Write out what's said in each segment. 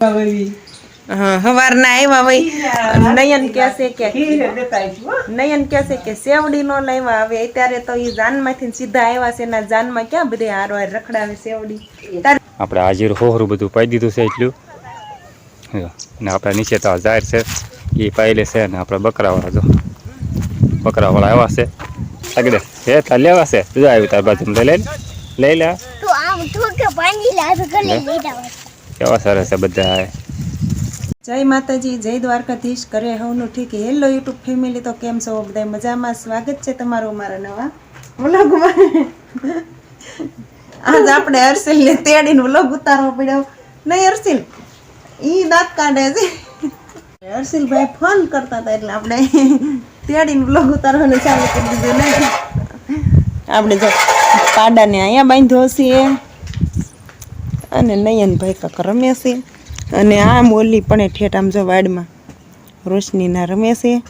હા હવારના આવ્યા હોય. નયન કહેશે કે નયન કહેશે કે સેવડી નો લાવ્યા હવે અત્યારે તો એ જાનમાંથી સીધા આવ્યા છે એના જાનમાં ક્યાં બધે હારો હાર રખડાવે સેવડી. આપણે હાજીર હોહરું બધું પાઈ દીધું છે એટલું. જો. ને નીચે તો જાહેર છે. એ પાયેલે છે ને આપણે બકરાવાળા જો. બકરાવાળા આવ્યા છે. આગળ હે તાર લેવા છે. જો આવ્યું તાર બાજુ લઈ લે લઈ લે. તો આમ કે પાણી લાવ લીધા હોય કેવા સરસ છે બધા. જય માતાજી, જય દ્વારકાધીશ. કરે હવનું ઠીક. હેલો યુટ્યુબ ફેમિલી, તો કેમ છો? બધા મજામાં? સ્વાગત છે તમારું મારા નવા વ્લોગમાં. આજ આપણે હર્ષિલને તેડીને વ્લોગ ઉતારવો પડ્યો. નહીં હર્ષિલ ઈ દાંત કાઢે છે. હર્ષિલભાઈ ફોન કરતા હતા એટલે આપણે તેડીને વ્લોગ ઉતારવાનું ચાલુ કરી દીધું. નહીં. આપણે જો પાડાને અહીંયા બાંધ્યો છીએ. અને નયનભાઈ કાક રમે છે. અને આમ ઓલી પણ ઠેઠ આમ જો વાડમાં રોશનીના રમે છે.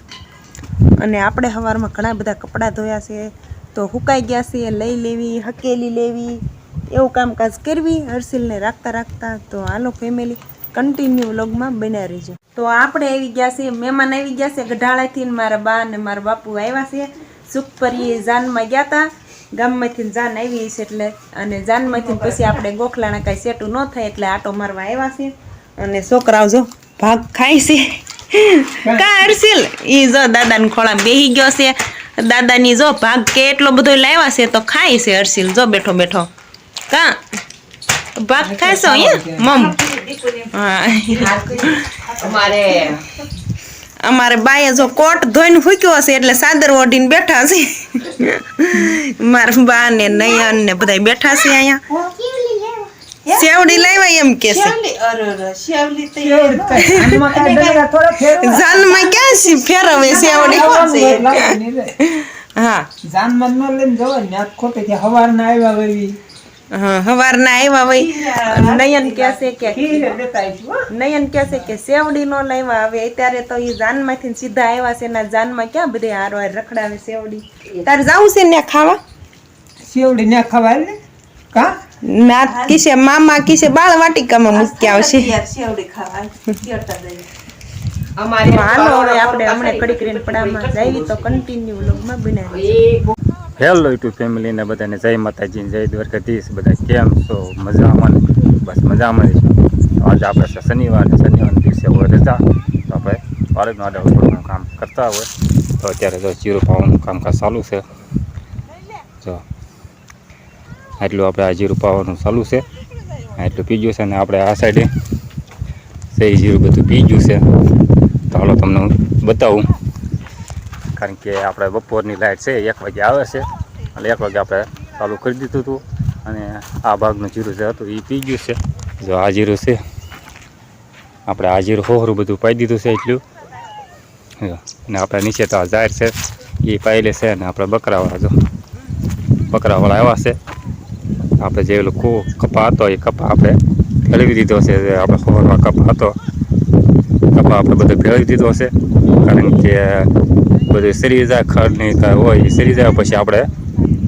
અને આપણે સવારમાં ઘણા બધા કપડાં ધોયા છે. તો હુકાઈ ગયા છે, લઈ લેવી, હકેલી લેવી, એવું કામકાજ કરવી, હર્ષિલને રાખતા રાખતા. તો હાલો ફેમિલી કન્ટિન્યુ વ્લોગમાં બન્યા રહીજો. તો આપણે આવી ગયા છે મહેમાન આવી ગયા છે ગઢાળાથી મારા બા અને મારા બાપુ આવ્યા છે. સુખપરીએ જાનમાં ગયા હતા. ગામમાંથી જાન આવી છે એટલે અને જાનમાંથી પછી આપણે ગોખલાના કાંઈ સેટું ન થાય એટલે આટો મારવા આવ્યા છે. અને છોકરાઓ જો ભાગ ખાય છે. કા હર્ષિલ ઈ જો દાદાને ખોળા બેહી ગયો છે. દાદાની જો ભાગ કે એટલો બધો લાવ્યા છે તો ખાય છે હર્ષિલ જો બેઠો બેઠો. કા? ભાગ ખાશો અહીંયા? મમ. હા. અમારે અમારે બાએ જો કોટ ધોઈને ફૂક્યો હશે એટલે સાદર ઓઢીને બેઠા છે મારા બા ને નયન ને બધા બેઠા છે અહીંયા સેવડી લાવ્યા એમ કે છે જાનમાં ક્યાં છે ફેરવે સેવડી હા જાનમાં ન લઈને જવા ને ખોટે કે હવારના આવ્યા હવારના આવ્યા હોય. નયન કહેશે કે. નયન કહેશે કે સેવડી નો લાવ્યા હવે અત્યારે તો એ જાનમાંથી સીધા આવ્યા છે એના જાનમાં ક્યાં બધે હારો રખડાવે સેવડી. તારે જાવું છે ને ખાવા? શેવડી ને ખાવા ને? કા? ના કિસે મામા કિસે બાળ વાટિકામાં મૂકી આવશે અમારે હાલો હવે આપણે હમણાં કડી કરીને પડામાં જઈએ તો કન્ટિન્યુ લોગમાં બનાવી હેલો યુટ્યુબ ફેમિલીને બધાને જય માતાજી, જય દ્વારકાધીશ, બધા કેમ છો? મજામાં બસ મજામાં. આજે આપણે છે શનિવાર શનિવારના દિવસે હોય રજા. તો આપણે પાલકનું આડા ઉપરનું કામ કરતા હોય. તો અત્યારે જો જીરું પાવાનું કામકાજ ચાલુ છે. જો આટલું આપણે આ જીરું પાવાનું ચાલુ છે. આટલું પીજ્યું છે અને આપણે આ સાઈડે સહી જીરું બધું પીજ્યું છે. તો હાલો તમને હું બતાવું. કારણ કે આપણે બપોરની લાઇટ છે, એક વાગે આવે છે. એટલે એક વાગે આપણે ચાલુ કરી દીધું હતું. અને આ ભાગનું જીરું જે હતું એ પી ગયું છે. જો આ જીરું છે. આપણે આ જીરું હોહરું બધું પાઈ દીધું છે એટલું. અને આપણે નીચે તો આ જાહેર છે એ પાયેલે છે અને આપણે બકરાવાળા જો. બકરાવાળા આવ્યા છે. આપણે જે ઓલો કૂ કપા હતો, એ કપા આપણે ફેરવી દીધો છે. આપણે હોહરમાં કપા હતો કપા આપણે બધો ફેરવી દીધો છે. કારણ કે બધું સરી જાય ખડ કાંઈ હોય સરી જાય પછી આપણે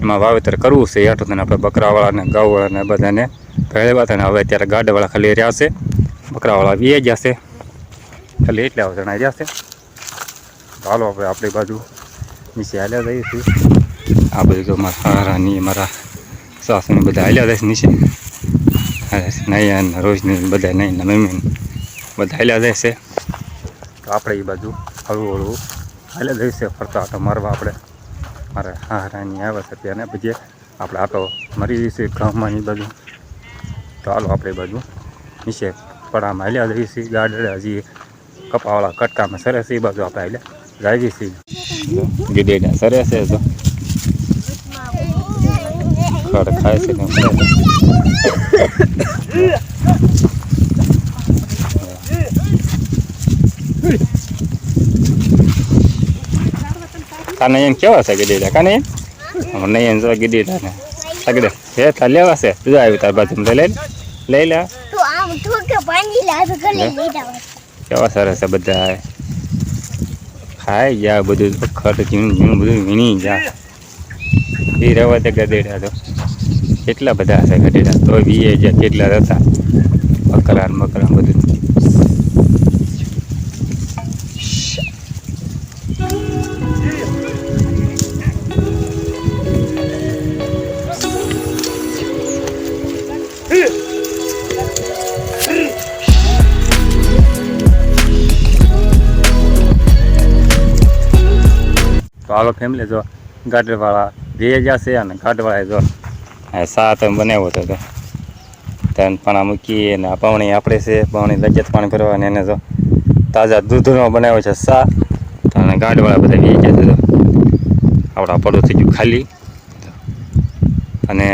એમાં વાવેતર કરવું છે. હેઠું આપણે બકરાવાળાને ગાઉવાળાને બધાને ભેળવ્યા હતા હવે અત્યારે ગાડવાળા ખાલી રહ્યા છે. બકરાવાળા બી ગયા છે. ખાલી એટલા જણા રહ્યા છે. ચાલો હવે આપણે બાજુ નીચે હાલ્યા જઈએ છીએ. આ બધું તો મારા હારાની મારા સાસુને બધા હાલ્યા જાય છે નીચે. નૈયાને, રોજની બધા નહીં મમ્મીને બધા હાલ્યા જાય છે. આપણે એ બાજુ હળવું હળવું હાલે જઈશે ફરતા આટો મારવા આપણે. મારે હા, રાણી આવે છે ત્યાં પછી આપણે આટો મરી જઈશું ગામમાં એ બાજુ. તો હાલો આપણે બાજુ. નીચે પડામાં હાલ્યા જઈશે ગાડડે હજી કપાવાળા કટકામાં સરસ છે એ બાજુ આપણે હાલ્યા જાવી છીએ. ગીડેડા સરસ છે તો. ખાય છે ને સરે છે. કાને એમ કેવા છે ગીડેડા કાને એમ મને એમ જો ગીડેડા ને સગડે હે તાર લેવા છે? જો આવ્યું તાર બાજુ લઈ લે. લઈ લે. તો કેવા સરસ છે બધા. ખાઈ ગયા બધું ખટ ઝીણું ઝીણું બધું વીણી ગયા. એ રહેવા તે ગધેડા તો. કેટલા બધા હશે ગધેડા. તો વીએ ગયા કેટલા હતા. બકરા મકરાન બધું. તો હાલો ફેમિલી જો ગાડરવાળા ભેજા છે અને ગાઢવાળા જો સા તમે બનાવ્યો હતો તો. ત્રણ પાણા મૂકીએ અને પાણી આપણે છે પાણી લજ્જત પાણી ભરવા અને એને જો તાજા દૂધનો બનાવ્યો છે સા. અને ગાઢવાળા બધા ભેજા છે તો આપણા પડું થઈ ગયું ખાલી. અને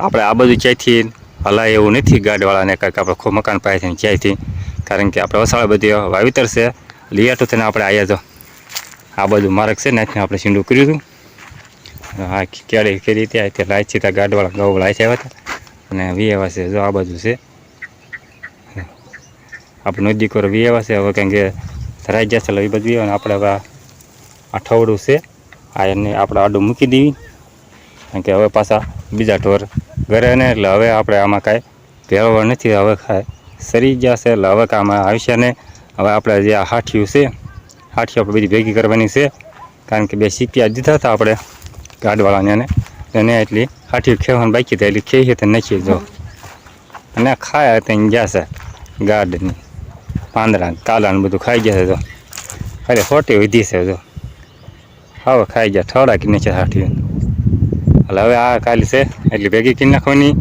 આપણે આ બધું ચાયથી હલાય એવું નથી ગાઢવાળાને કાંઈક આપણે ખૂબ મકાન પાસેથી ક્યાંયથી કારણ કે આપણે વસાળા બધી વાવેતર છે. લિયાટું થઈને આપણે આવ્યા જો. આ બધું માર્ગ છે ને આપણે છીંડું કર્યું હતું. હા કેળી કરી ત્યાં તે લાઈ છે ત્યાં ગાડવાળા ગૌ છે આવ્યા હતા. અને વીએવા છે, જો આ બાજુ છે. આપણે નદી કોર વીએવા છે, હવે કારણ કે ધરાઈ જશે એટલે એ બધું અને આપણે હવે આ છે, આ એને આપણે આડું મૂકી દેવી. કારણ કે હવે પાછા બીજા ઢોર ઘરે ને, એટલે હવે આપણે આમાં કાંઈ ભેળવળ નથી, હવે સરી ગયા છે, એટલે હવે કાંઈ આવશે ને હવે આપણે જે આ હાઠિયું છે હાઠીઓ આપણે બધી ભેગી કરવાની છે. કારણ કે બે સિક્કા દીધા હતા આપણે ગાડવાળાને એને એટલી હાઠીઓ ખેવાનું બાકી હતી, એટલી ખેઈ તો નાખી જો અને ખાયા ત્યાં ગયા છે ગાડની. પાંદડા ને બધું ખાઈ ગયા છે તો. અરે ખોટી વધી છે જો હવે ખાઈ ગયા થોડા કે નીચે હાઠીઓ એટલે હવે આ કાલી છે, એટલી ભેગી કરી નાખવાની.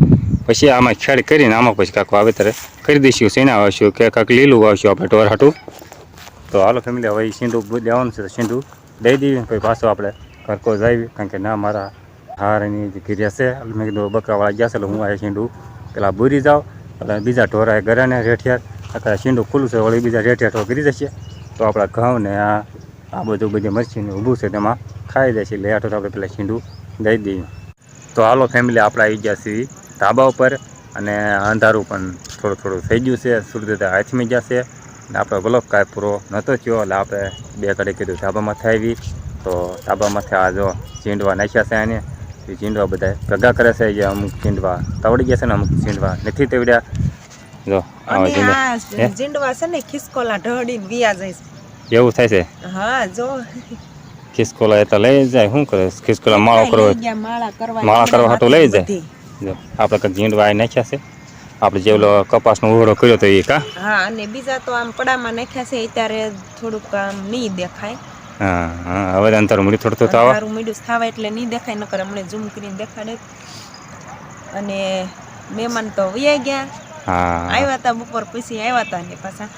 પછી આમાં ખેડ કરીને આમાં પછી કાંક વાવેતર કરી દઈશું, શેના વાવશું કે કાંક લીલું વાવશું આપણે ટોર હાટું. તો હાલો ફેમિલી હવે બધું લેવાનું છે તો શીંડું દઈ દઈએ પછી પાછું આપણે કરકો જાવી. કારણ કે ના, મારા હારની જે ગીર્યા છે એટલે મેં કીધું બકરાવાળા ગયા છે, એટલે હું આ શીંડું પેલા બુરી જાઉં, એટલે બીજા ઢોરા ઘરે રેઠિયા, આખા શીંડું ખુલ્લું છે, વળી બીજા રેઠિયા ઢોર કરી જશે. તો આપણા ઘઉં આ આ બધું બધી મરચીને ઊભું છે તેમાં ખાઈ જશે એટલે આટો આપણે પેલા શીંડું દઈ દઈએ તો હાલો ફેમિલી આપણે આવી ગયા છીએ ધાબા ઉપર, અને અંધારું પણ થોડું થોડું થઈ ગયું છે સૂર્યોદય હાથમી જશે આપણો બ્લોક કાંઈ પૂરો નહોતો થયો એટલે આપણે બે ઘડી કીધું ધાબામાંથી આવી તો ધાબામાંથી આ જો ચીંડવા નાખ્યા છે આને. એ ચીંડવા બધા ભેગા કરે છે જે અમુક ચીંડવા તવડી ગયા છે ને અમુક ચીંડવા નથી તવડ્યા. જો ચીંડવા છે ને ખિસકોલા ઢળીને વિયા જાય છે. એવું થાય છે? હા જો. ખિસકોલા એ તો લઈ જાય. શું કરે? ખિસકોલા કરવો માળા કરવા માળા કરવા તો લઈ જાય. જો આપણે કંઈક ઝીંડવા નાખ્યા છે. આપણે જે ઓલો કપાસનો ઓહળો કર્યો તો એ કા? હા અને બીજા તો આમ પડામાં નાખ્યા છે અત્યારે થોડુંક આમ નહીં દેખાય. હા હા હવે અંતર મૂડી થોડું તો આવા. અંધારું મીડું થાવે એટલે નહીં દેખાય નકર હમણાં ઝૂમ કરીને દેખાડે. અને મહેમાન તો વયા ગયા. હા. આવ્યા હતા બપોર પછી આવ્યા હતા ને પાછા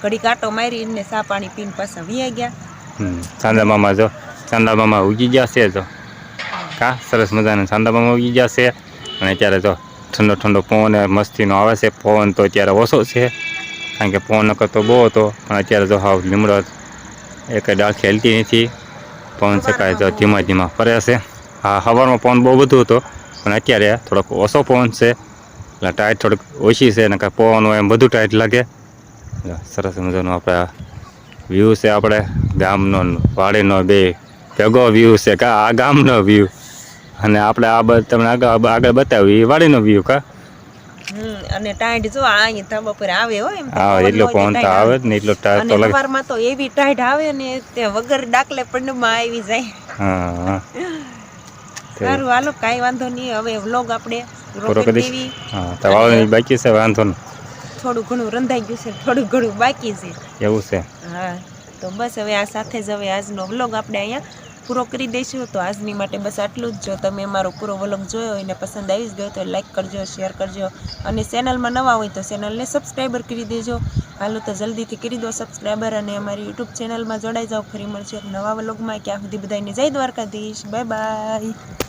ઘડી કાંટો મારીને સા પાણી પીને પાછા વયા ગયા. હમ. ચાંદા મામા જો ચાંદા મામા ઉગી ગયા છે જો. કા? સરસ મજાના ચાંદા મામા ઉગી ગયા છે. અને અત્યારે જો ઠંડો ઠંડો પવન મસ્તીનો આવે છે. પવન તો અત્યારે ઓછો છે, કારણ કે પવન નકર તો બહુ હતો, પણ અત્યારે જો હાવ લીમડો એક ડાળ ખેલતી નથી. પવન છે તો ધીમા ધીમા ફરે છે. હા, હવારમાં પવન બહુ બધું હતો, પણ અત્યારે થોડોક ઓછો પવન છે. એટલે ટાઈટ થોડીક ઓછી છે અને કાંઈ પવન હોય એમ બધું ટાઈટ લાગે. સરસ મજાનું આપણે વ્યૂ છે આપણે. ગામનો વાડીનો બે ભેગો વ્યૂ છે, કા આ ગામનો વ્યૂ. અને આપણે આ તમને આગળ આગળ બતાવ્યું એ વાડીનો વ્યૂ કા? અને ટાઈટ જો આ અહીંયા ધાબા પર આવે હો એમ તો હા એટલો હોય તો આવે ને એટલો ટાઈટ તો લાગે સવારમાં તો એવી ટાઈટ આવે ને તે વગર ડાકલે પંડમાં આવી જાય. હા. હા સારું હાલો કાઈ વાંધો નહીં હવે વ્લોગ આપણે પૂરો કરી હા તો વાળવાની બાકી છે વાંધો નહીં. થોડું ઘણું રંધાઈ ગયું છે થોડું ઘણું બાકી છે. એવું છે. હા તો બસ હવે આ સાથે જ હવે આજનો વ્લોગ આપણે અહીંયા પૂરો કરી દઈશું તો આજની માટે બસ આટલું જ. જો તમે અમારો પૂરો વ્લોગ જોયો એને પસંદ આવી જ ગયો તો લાઇક કરજો, શેર કરજો. અને ચેનલમાં નવા હોય તો ચેનલને સબસ્ક્રાઈબર કરી દેજો. હાલો તો જલ્દીથી કરી દો સબસ્ક્રાઈબર અને અમારી યુટ્યુબ ચેનલમાં જોડાઈ જાઓ. ફરી મળશે નવા વ્લોગમાં. ક્યાં સુધી બધાને જય દ્વારકાધીશ. Bye bye.